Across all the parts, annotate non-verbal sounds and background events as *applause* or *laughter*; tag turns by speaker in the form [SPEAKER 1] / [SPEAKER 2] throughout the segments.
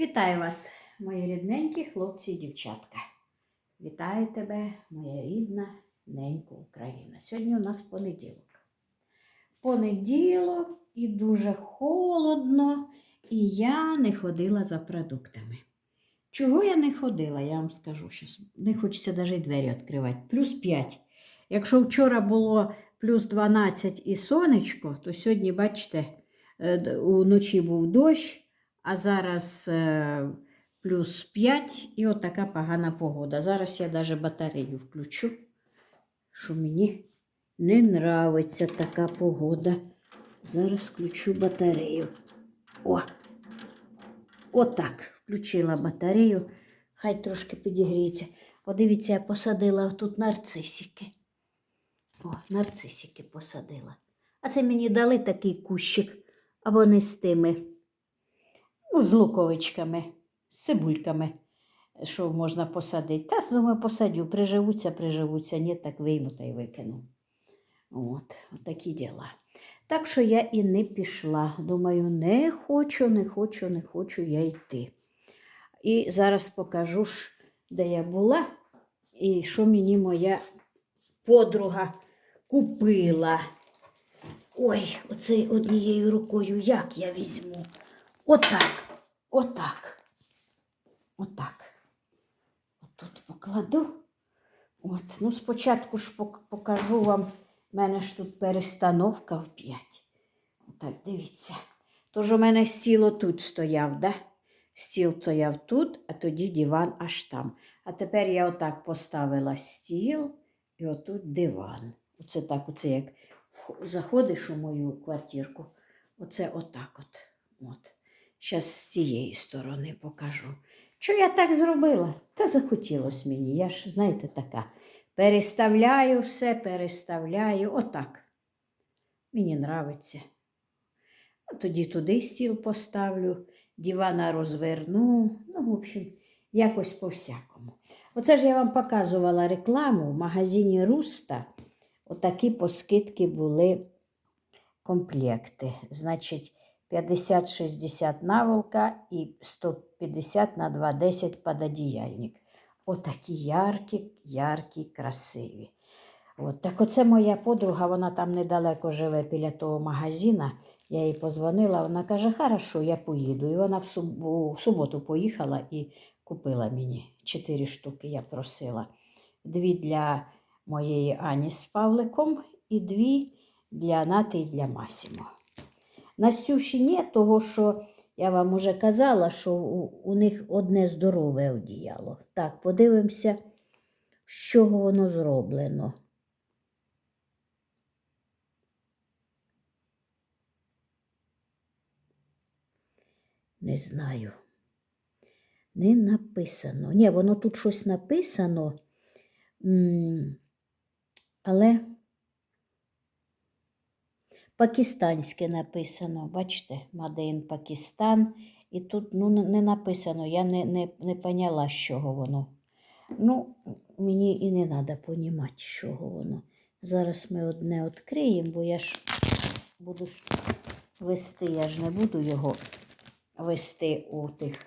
[SPEAKER 1] Вітаю вас, мої рідненькі хлопці і дівчатка. Вітаю тебе, моя рідна ненька Україна. Сьогодні у нас понеділок. Понеділок і дуже холодно, і я не ходила за продуктами. Чого я не ходила, я вам скажу зараз. Не хочеться навіть двері відкривати. Плюс 5. Якщо вчора було плюс 12 і сонечко, то сьогодні, бачите, е, уночі був дощ, а зараз е, плюс 5 і от така погана погода. Зараз я навіть батарею включу, що мені не нравиться така погода. Зараз включу батарею. О! Отак. Включила батарею. Хай трошки підігріється. Подивіться, я посадила тут нарцисики. О, нарцисики посадила. А це мені дали такий кущик, або не з тими, ну, з луковичками, з цибульками, що можна посадити. Та, думаю, посадю, приживуться, приживуться, ні, так вийму та й викину. От, такі діла. Так що я і не пішла. Думаю, не хочу, не хочу, не хочу я йти. І зараз покажу ж, де я була, і що мені моя подруга купила. Ой, оце однією рукою як я візьму? Отак, отак, отак. Отут покладу. От, ну спочатку ж покажу вам, в мене ж тут перестановка в 5. Так, дивіться. Тож у мене стіл тут стояв, да? Стіл стояв тут, а тоді диван аж там. А тепер я отак поставила стіл і отут диван. Оце так, оце як заходиш у мою квартирку. Оце отак от. от. Зараз з цієї сторони покажу. Що я так зробила? Та захотілося мені. Я ж, знаєте, така. Переставляю все, переставляю. Отак. Мені нравиться. Тоді туди стіл поставлю, дивана розверну. Ну, в общем, якось по-всякому. Оце ж я вам показувала рекламу в магазині Руста. Отакі по скидки були комплекти. Значить, 50-60 наволка і 150 на 2,10 пододіяльник. Отакі яркі, яркі, красиві. От, так оце моя подруга, вона там недалеко живе біля того магазина. Я їй позвонила, вона каже, хорошо, я поїду. І вона в суб- в суботу поїхала і купила мені чотири штуки, я просила. Дві для моєї Ані з Павликом і дві для Нати і для Масімо. Настюші ні, того що я вам уже казала, що у, у них одне здорове одіяло. Так, подивимося, з чого воно зроблено. Не знаю. Не написано. Ні, воно тут щось написано. Але пакистанське написано. Бачите, Мадеїн Пакистан. І тут ну, не- написано, я не, не, не поняла, з чого воно. Ну, мені і не треба понімати, з чого воно. Зараз ми одне відкриємо, бо я ж буду вести, я ж не буду його вести у тих.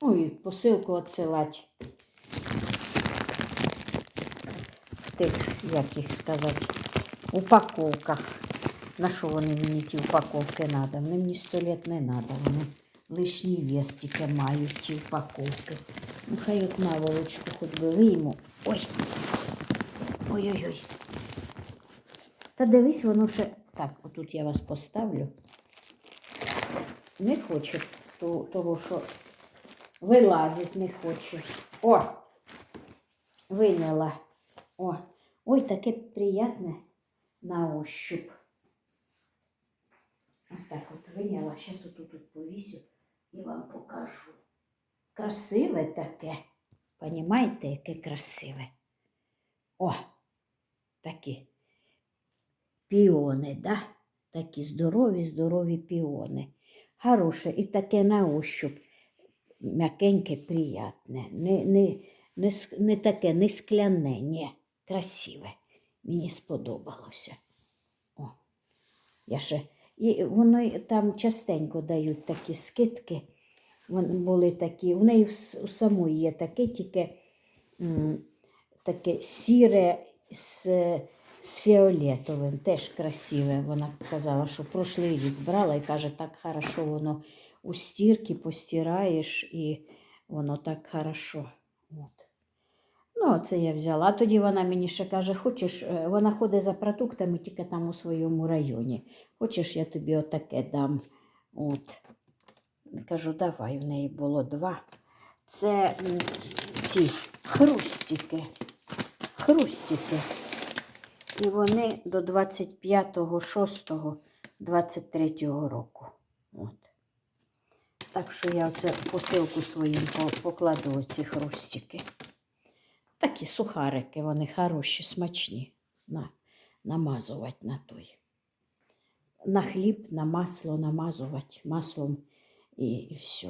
[SPEAKER 1] Ой, посилку відсилати. Тих, як їх сказати, упаковках. На що вони мені ті упаковки треба? Вони мені сто літ не треба. Вони лишній вес тільки мають ті упаковки. Ну, хай от наволочку хоч би вийму. Ой. Ой-ой-ой. Та дивись, воно ще. Так, отут я вас поставлю. Не хочу того, що вилазить не хочу. О! Виняла. О! Ой, таке приятне на ощуп. Отак от виняла. Зараз отут тут повісю і вам покажу. Красиве таке. Понімаєте, яке красиве? О! Такі піони, да? Такі здорові, здорові піони. Хороше і таке на ощуп. М'якеньке, приятне. Не, не, не, не таке, не скляне, ні. Красиве. Мені сподобалося. О, я ще, і воно там частенько дають такі скидки. Вони були такі, в неї у самої є таке, тільки таке сіре з, з фіолетовим, теж красиве. Вона казала, що прошлий рік брала і каже, так хорошо воно у стірки постираєш і воно так хорошо. Ну, це я взяла. А тоді вона мені ще каже, хочеш, е, вона ходить за продуктами тільки там у своєму районі. Хочеш, я тобі отаке дам. От. Кажу, давай, в неї було два. Це ті хрустики. Хрустики. І вони до 25.06.23 року. От. Так що я оце посилку своїм покладу ці хрустики. Такі сухарики, вони хороші, смачні. На, намазувати на той. На хліб, на масло намазувати маслом і, і все.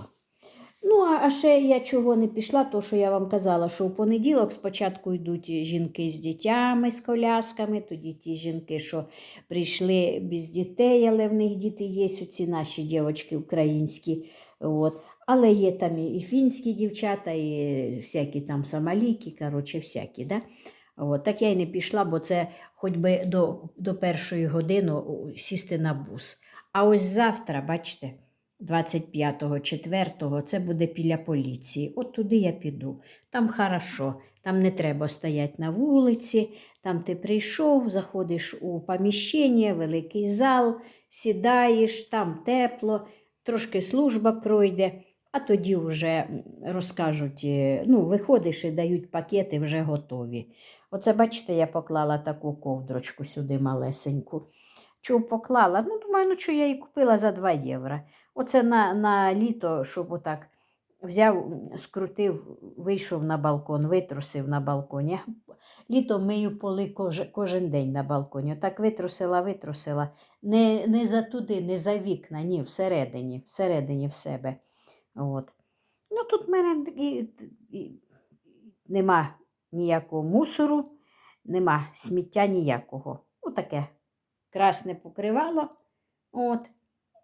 [SPEAKER 1] Ну, а, ще я чого не пішла, то що я вам казала, що в понеділок спочатку йдуть жінки з дітями, з колясками, тоді ті жінки, що прийшли без дітей, але в них діти є, ці наші дівчатки українські. От. Але є там і, фінські дівчата, і всякі там сомалійки, коротше, всякі. Да? От. Так я й не пішла, бо це хоч би до, до першої години сісти на бус. А ось завтра, бачите, 25-го, 4-го, це буде біля поліції. От туди я піду. Там хорошо, там не треба стояти на вулиці, там ти прийшов, заходиш у поміщення, великий зал, сідаєш, там тепло, трошки служба пройде, а тоді вже розкажуть, е, ну, виходиш і дають пакети вже готові. Оце, бачите, я поклала таку ковдрочку сюди малесеньку. Чого поклала? Ну, думаю, ну що я її купила за 2 євро. Оце на, на літо, щоб отак взяв, скрутив, вийшов на балкон, витрусив на балконі. Літом мию поли кожен, кожен день на балконі. Так витрусила, витрусила. Не, не за туди, не за вікна, ні, всередині, всередині в себе. От. Ну, тут в мене і, і, нема ніякого мусору, нема сміття ніякого. Отаке красне покривало. От.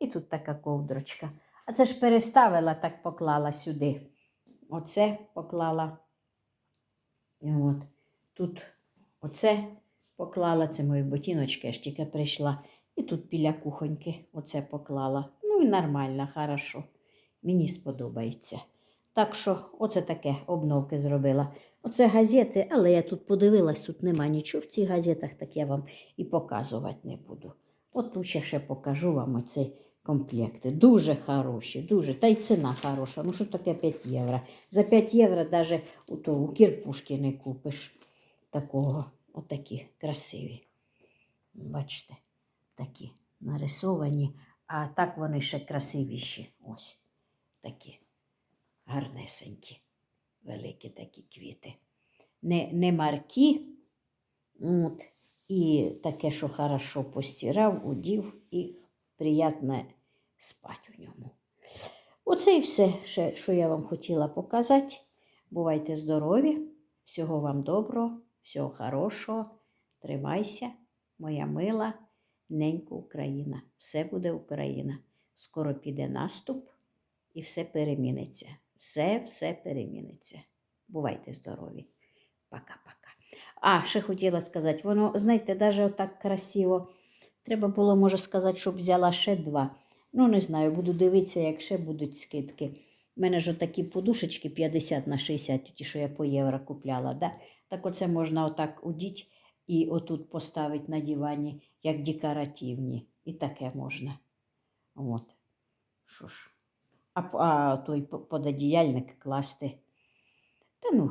[SPEAKER 1] І тут така ковдрочка. А це ж переставила, так поклала сюди. Оце поклала. От. Тут оце поклала, це мої ботиночки, я ж тільки прийшла. І тут біля кухоньки оце поклала. Ну і нормально, хорошо. Мені сподобається. Так що, оце таке обновки зробила. Оце газети, але я тут подивилась, тут нема нічого в цих газетах, так я вам і показувати не буду. От тут ще, ще покажу вам оці комплекти. Дуже хороші, дуже. Та й ціна хороша. Ну що таке 5 євро? За 5 євро навіть у, кірпушки не купиш такого. Отакі красиві. Бачите, такі нарисовані, а так вони ще красивіші. Ось такі гарнесенькі, великі такі квіти. Не, не маркі, от, і таке, що хорошо постирав, удів і приємно спати у ньому. Оце і все, що я вам хотіла показати. Бувайте здорові, всього вам доброго, всього хорошого. Тримайся, моя мила, ненька Україна. Все буде Україна. Скоро піде наступ і все переміниться. Все, все переміниться. Бувайте здорові. Пока-пока. А, ще хотіла сказати, воно, знаєте, навіть отак красиво. Треба було, може сказати, щоб взяла ще два. Ну, не знаю, буду дивитися, як ще будуть скидки. У мене ж такі подушечки 50 на 60, ті, що я по євро купляла. Да? Так оце можна отак удіть і отут поставити на дивані, як декоративні. І таке можна. От. Що ж. А, а той по- пододіяльник класти. Та ну,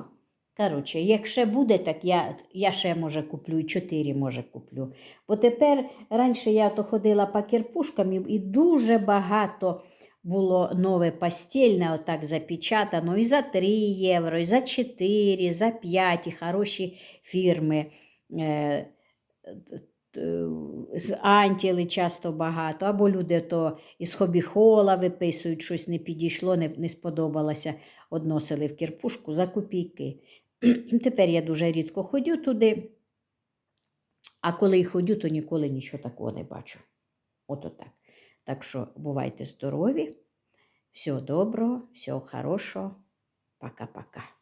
[SPEAKER 1] коротше, як ще буде, так я, я ще може куплю, і чотири може куплю. Бо тепер раніше я то ходила по кірпушкам і- і дуже багато було нове постільне, отак запечатано, і за 3 євро, і за 4, за 5, і хороші фірми. Е, з Антіли часто багато, або люди то із хобіхола виписують, щось не підійшло, не, не сподобалося, односили в кірпушку за копійки. *clears throat* Тепер я дуже рідко ходю туди, а коли й ходю, то ніколи нічого такого не бачу. Ото так. Так що бувайте здорові, Всього доброго, всього хорошого. Пока-пока.